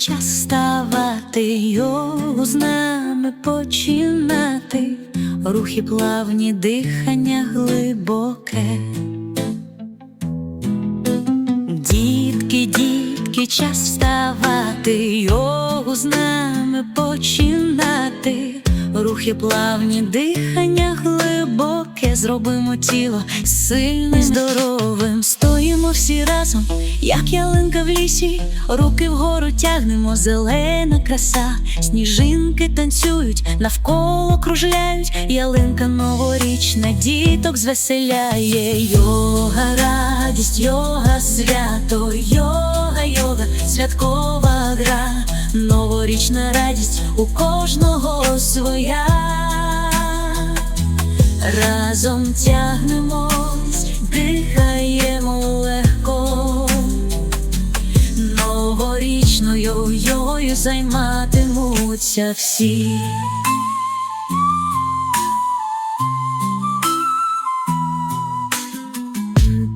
час вставати, йогу з нами починати, рухи плавні, дихання глибоке. Дітки, дітки, час вставати, йогу з нами починати, рухи плавні, дихання глибоке, зробимо тіло сильним, здоровим. Стоїмо всі разом, як ялинка в лісі, руки вгору тягнемо, зелена краса, сніжинки танцюють, навколо кружляють, ялинка новорічна, діток звеселяє, йога, радість, йога, свято, йога, йога, святкова гра, новорічна радість у кожного своя. Разом тягнемось, дихаємо йогою займатимуться всі.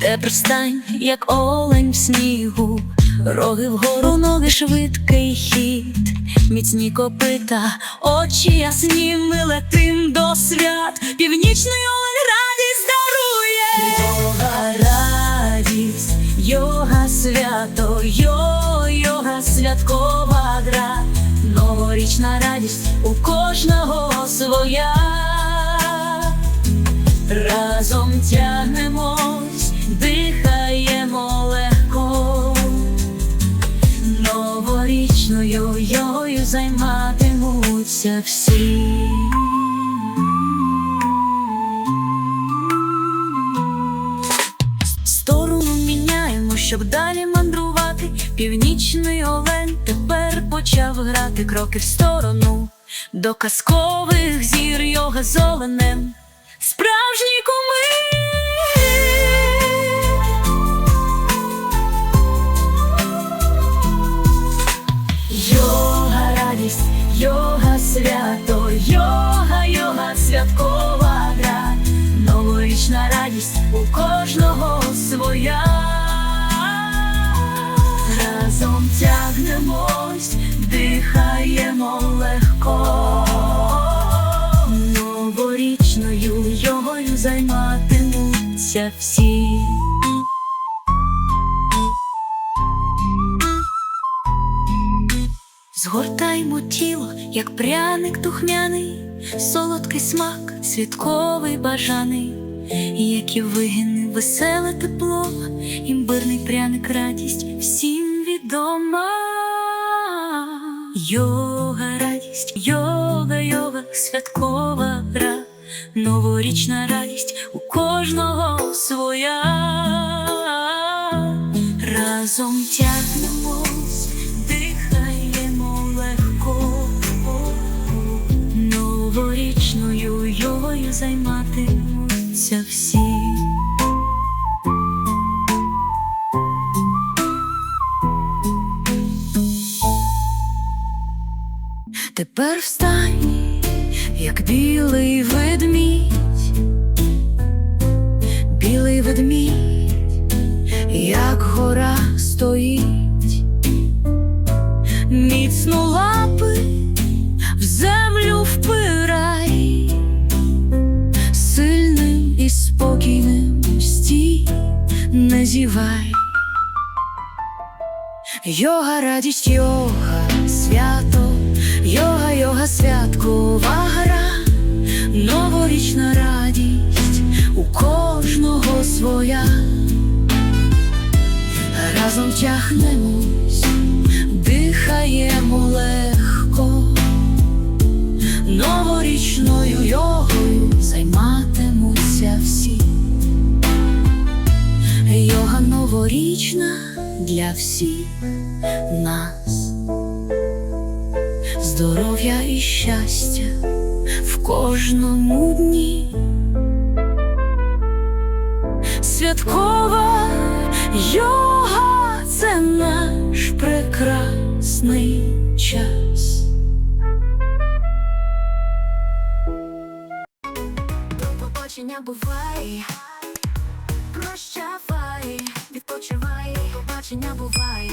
Тепер встань, як олень в снігу, роги вгору, ноги швидкий хід, міцні копита, очі ясні, ми летим до свят. Північний святкова гра, новорічна радість у кожного своя. Разом тягнемось, дихаємо легко, новорічною йою займатимуться всі. Сторону міняємо, щоб далі почав грати кроки в сторону до казкових зір йога з оленем. Справжні куми. Йога радість, йога свято, йога, йога святкова гра, новорічна радість у кожного своя. Разом тягнемось, дихаємо легко, новорічною йогою займатимуться всі. Згортаймо тіло, як пряник духмяний, солодкий смак, святковий бажаний, які вигини, веселе тепло, імбирний пряник, радість всім відома. Йога, радість, йога, йога, святкова гра, новорічна радість у кожного своя. Разом тягнемось, дихаємо легко, новорічною йогою займатимуться Тепер встань, як білий ведмідь, білий ведмідь, як гора стоїть, міцно лапи в землю впирай, сильним і спокійним стій, не зівай. Йога, радість, йога, свято, йога, йога, святкова гра, новорічна радість у кожного своя. Разом тягнемось, дихаємо легко, новорічною йогою займатимуться всі. Йога новорічна для всіх нас, здоров'я і щастя в кожному дні. Святкова йога це наш прекрасний час. До побачення бувай, прощавай, відпочивай, побачення бувай.